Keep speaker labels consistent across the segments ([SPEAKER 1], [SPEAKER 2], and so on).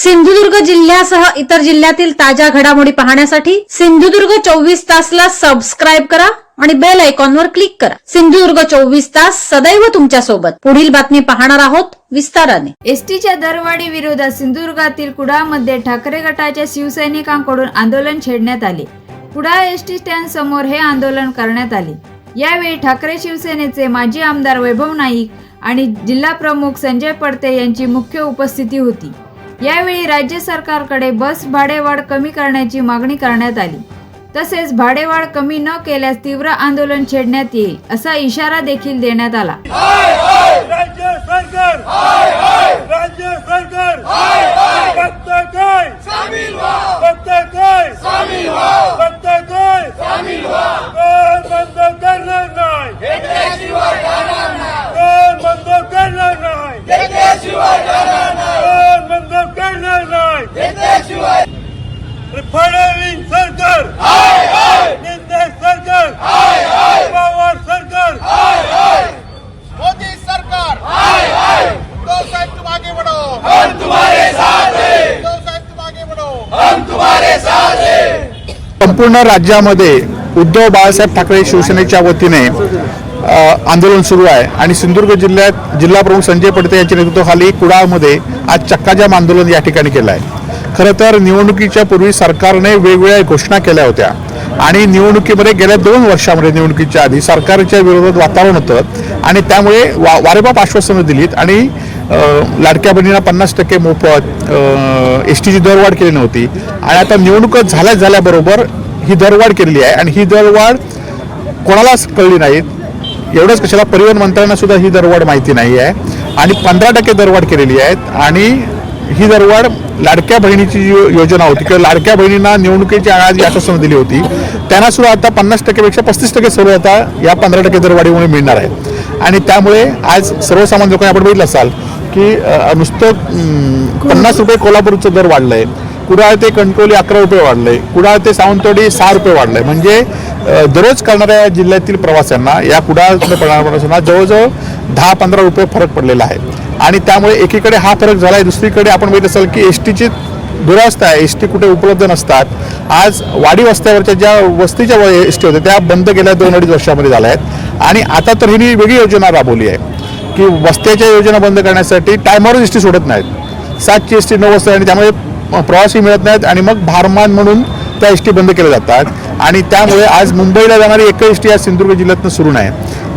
[SPEAKER 1] सिंधुदुर्ग जिल्ह्यासह इतर जिल्ह्यातील ताज्या घडामोडी पाहण्यासाठी सिंधुदुर्ग चोवीस तासला सबस्क्राईब करा आणि बेल आयकॉनवर क्लिक करा. सिंधुदुर्ग चोवीस तास सदैव तुमच्यासोबत पुढील बातमी पाहणार आहोत विस्ताराने.
[SPEAKER 2] एसटीच्या दरवाढी विरोधात सिंधुदुर्गातील कुडाळमध्ये ठाकरे गटाच्या शिवसैनिकांकडून आंदोलन छेडण्यात आले. कुडाळ एसटी स्टँड समोर हे आंदोलन करण्यात आले. यावेळी ठाकरे शिवसेनेचे माजी आमदार वैभव नाईक आणि जिल्हा प्रमुख संजय पडते यांची मुख्य उपस्थिती होती. यावेळी राज्य सरकारकडे बस भाडेवाढ कमी करण्याची मागणी करण्यात आली. तसेच भाडेवाढ कमी न केल्यास तीव्र आंदोलन छेडण्यात येईल असा इशारा देखील देण्यात आला
[SPEAKER 3] राज्य सरकार राज्य सरकार फक्त काय फक्त काय फक्त काय कोण बंद करणार नाही कोण बंद करणार नाही कोण बंद करणार नाही फडणवीस सरकार. शिंदे सरकार. पवार सरकार.
[SPEAKER 4] मोदी सरकार. उद्धव साहब तुम आगे बढ़ो हम तुम्हारे साथ हैं. साहब तुम आगे बढ़ो
[SPEAKER 5] संपूर्ण राज्यामध्ये उद्धव बाळासाहेब ठाकरे शिवसेनेच्या वतीने आंदोलन सुरू आहे. आणि सिंधुदुर्ग जिल्ह्यात जिल्हा प्रमुख संजय पडते यांच्या नेतृत्वाखाली कुडाळमध्ये आज चक्काजाम आंदोलन या ठिकाणी केलं आहे. खरं तर निवडणुकीच्या पूर्वी सरकारने वेगवेगळ्या घोषणा केल्या होत्या. आणि निवडणुकीमध्ये गेल्या दोन वर्षामध्ये निवडणुकीच्या आधी सरकारच्या विरोधात वातावरण होतं. आणि त्यामुळे वा वारेबाप आश्वासनं दिलीत आणि लाडक्या बहिणींना पन्नास टक्के मोफत एस टीची दरवाढ केली नव्हती. आणि आता निवडणुकच झाल्या झाल्याबरोबर ही दरवाढ केलेली आहे. आणि ही दरवाढ कोणालाच कळली नाहीत. एवढंच कशाला परिवहन मंत्र्यांना सुद्धा ही दरवाढ माहिती नाही आहे. आणि पंधरा टक्के दरवाढ केलेली आहेत. आणि ही दरवाढ लाडक्या बहिणीची जी योजना होती. किंवा लाडक्या बहिणींना निवडणुकीची आधी जी आश्वासनं दिली होती त्यांना सुद्धा आता पन्नास टक्केपेक्षा पस्तीस टक्के सर्व आता या पंधरा टक्के दरवाढीमुळे मिळणार आहे. आणि त्यामुळे आज सर्वसामान्य लोकांनी आपण बघितलं असाल की नुसतं पन्नास रुपये कोल्हापूरचं दर वाढलं आहे कुडाळ ते कणकवली अकरा रुपये वाढलंय. कुडाळ ते सावंतवाडी सहा रुपये वाढलंय. म्हणजे दररोज करणाऱ्या जिल्ह्यातील प्रवाशांना या कुडाळ प्रवाशांना जवळजवळ दहा पंधरा रुपये फरक पडलेला आहे. आणि त्यामुळे एकीकडे हा फरक झाला आहे दुसरीकडे आपण बघित असाल की एस टीची दुरावस्था आहे. एस टी कुठे उपलब्ध नसतात. आज वाडी वस्त्यावरच्या ज्या वस्तीच्या एस टी होत्या त्या बंद गेल्या दोन अडीच वर्षामध्ये झाल्या आहेत. आणि आता तर हिने वेगळी योजना राबवली आहे की वस्त्याच्या योजना बंद करण्यासाठी टायमावर एस टी सोडत नाहीत. सातची एस टी नऊ वाजता आणि त्यामुळे प्रवासी मिळत नाहीत आणि मग भारमान म्हणून त्या एस टी बंद केल्या जातात. आणि त्यामुळे आज मुंबईला जाणारी एकही एस टी आज सिंधुदुर्ग जिल्ह्यातनं सुरू नाही.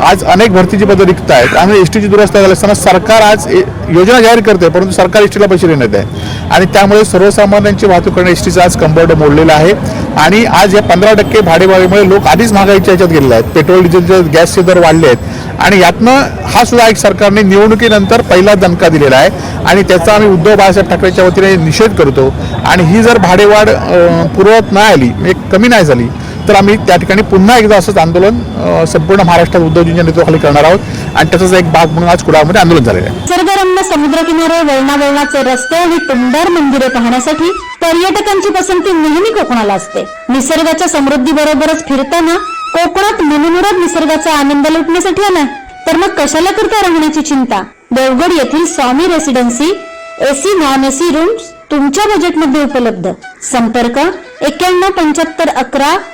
[SPEAKER 5] आज अनेक भरतीची पदं रिक्त आहेत. आणि एस टीची दुरुस्त झाली असताना सरकार आज ए- योजना जाहीर करते परंतु सरकार एस टीला पैसे देण्यात आहे आणि त्यामुळे सर्वसामान्यांची वाहतूक करणे एस टीचा आज कंबर्ड मोडलेला आहे. आणि आज या पंधरा टक्के भाडेवाढीमुळे लोक आधीच महागाईच्या ह्याच्यात गेलेले आहेत. पेट्रोल डिझेलचे गॅसचे दर वाढले आहेत. आणि यातनं हा सुद्धा एक सरकारने निवडणुकीनंतर पहिला दणका दिलेला आहे. आणि त्याचा आम्ही उद्धव बाळासाहेब ठाकरेच्या वतीने निषेध करतो. आणि ही जर भाडेवाढ पुरवत नाही आली म्हणजे कमी नाही झाली तर आम्ही त्या ठिकाणी पुन्हा एकदा असंच आंदोलन संपूर्ण महाराष्ट्रात उद्धवजींच्या नेतृत्वाखाली करणार आहोत. आणि त्याचाच एक भाग म्हणून आज कुडाळमध्ये आंदोलन झालेलं आहे.
[SPEAKER 1] निसर्गरम्य समुद्रकिनारे वळणावळणाचे रस्ते आणि टुंबर मंदिरे पाहण्यासाठी पर्यटकांची पसंती नेहमी कोकणाला असते. निसर्गाच्या समृद्धी बरोबरच फिरताना कोकणात मनमुराद निसर्गाचा आनंद लुटण्यासाठी आला तर मग कशाला करता राहण्याची चिंता? देवगड येथील Swami residency AC non AC rooms तुमच्या बजेटमध्ये उपलब्ध. संपर्क एक्क्याण्णव पंच्याहत्तर अकरा